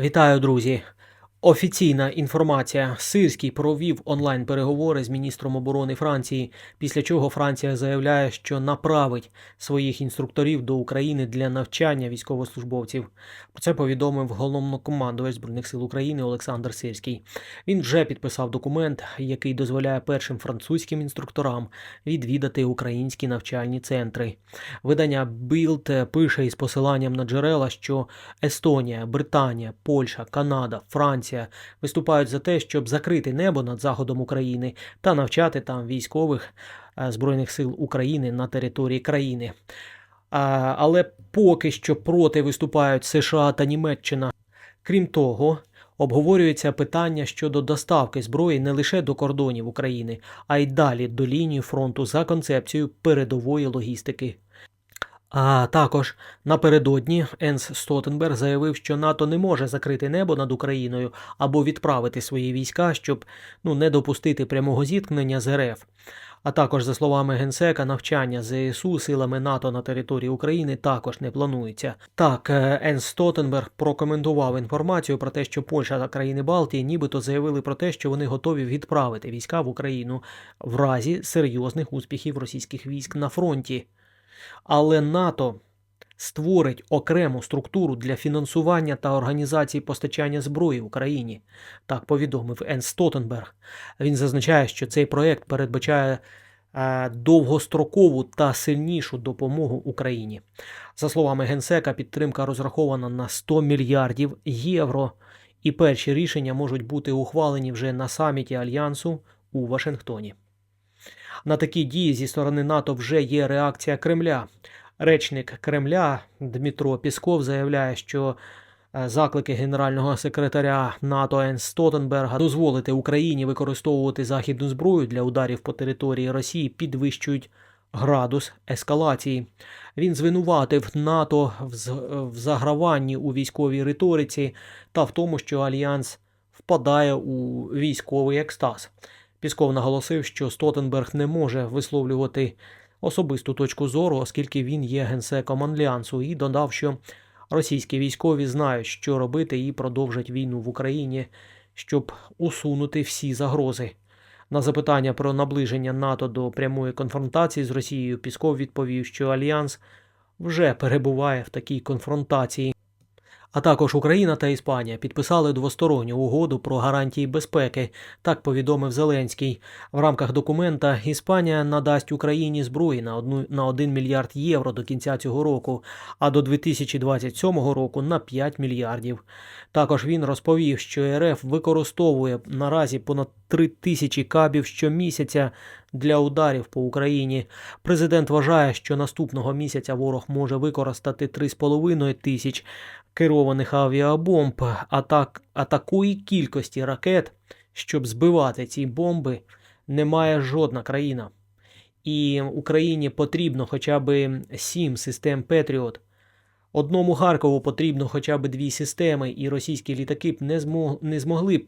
Вітаю, друзі! Офіційна інформація. Сирський провів онлайн-переговори з міністром оборони Франції, після чого Франція заявляє, що направить своїх інструкторів до України для навчання військовослужбовців. Про це повідомив головнокомандувач Збройних сил України Олександр Сирський. Він вже підписав документ, який дозволяє першим французьким інструкторам відвідати українські навчальні центри. Видання Bild пише із посиланням на джерела, що Естонія, Британія, Польща, Канада, Франція виступають за те, щоб закрити небо над заходом України та навчати там військових е, Збройних сил України на території країни. Але поки що проти виступають США та Німеччина. Крім того, обговорюється питання щодо доставки зброї не лише до кордонів України, а й далі до лінії фронту за концепцією передової логістики. А також напередодні Енс Стотенберг заявив, що НАТО не може закрити небо над Україною або відправити свої війська, щоб ну, не допустити прямого зіткнення з РФ. А також, за словами генсека, навчання ЗСУ силами НАТО на території України також не планується. Так, е, Енс Стотенберг прокоментував інформацію про те, що Польща та країни Балтії нібито заявили про те, що вони готові відправити війська в Україну в разі серйозних успіхів російських військ на фронті. Але НАТО створить окрему структуру для фінансування та організації постачання зброї Україні, так повідомив Ен Стотенберг. Він зазначає, що цей проект передбачає е, довгострокову та сильнішу допомогу Україні. За словами генсека, підтримка розрахована на 100 мільярдів євро, і перші рішення можуть бути ухвалені вже на саміті Альянсу у Вашингтоні. На такі дії зі сторони НАТО вже є реакція Кремля. Речник Кремля Дмитро Пісков заявляє, що е, заклики генерального секретаря НАТО Енс Стотенберга дозволити Україні використовувати західну зброю для ударів по території Росії підвищують градус ескалації. Він звинуватив НАТО в заграванні у військовій риториці та в тому, що альянс впадає у військовий екстаз. Пісков наголосив, що Стотенберг не може висловлювати особисту точку зору, оскільки він є генсеком альянсу, і додав, що російські військові знають, що робити, і продовжать війну в Україні, щоб усунути всі загрози. На запитання про наближення НАТО до прямої конфронтації з Росією Пісков відповів, що альянс вже перебуває в такій конфронтації. А також Україна та Іспанія підписали двосторонню угоду про гарантії безпеки, так повідомив Зеленський. В рамках документа Іспанія надасть Україні зброї на одну на 1 мільярд євро до кінця цього року, а до 2027 року на 5 мільярдів. Також він розповів, що РФ використовує наразі понад 3 тисячі кабів щомісяця для ударів по Україні. Президент вважає, що наступного місяця ворог може використати 3,5 тисяч керованих авіабомб, а, так, а такої кількості ракет, щоб збивати ці бомби, не має жодна країна. І Україні потрібно хоча б 7 систем Петріот. Одному Харкову потрібно хоча б дві системи, і російські літаки б не змогли б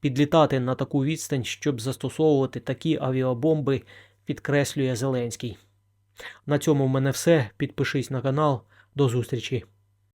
підлітати на таку відстань, щоб застосовувати такі авіабомби, підкреслює Зеленський. На цьому в мене все. Підпишись на канал. До зустрічі!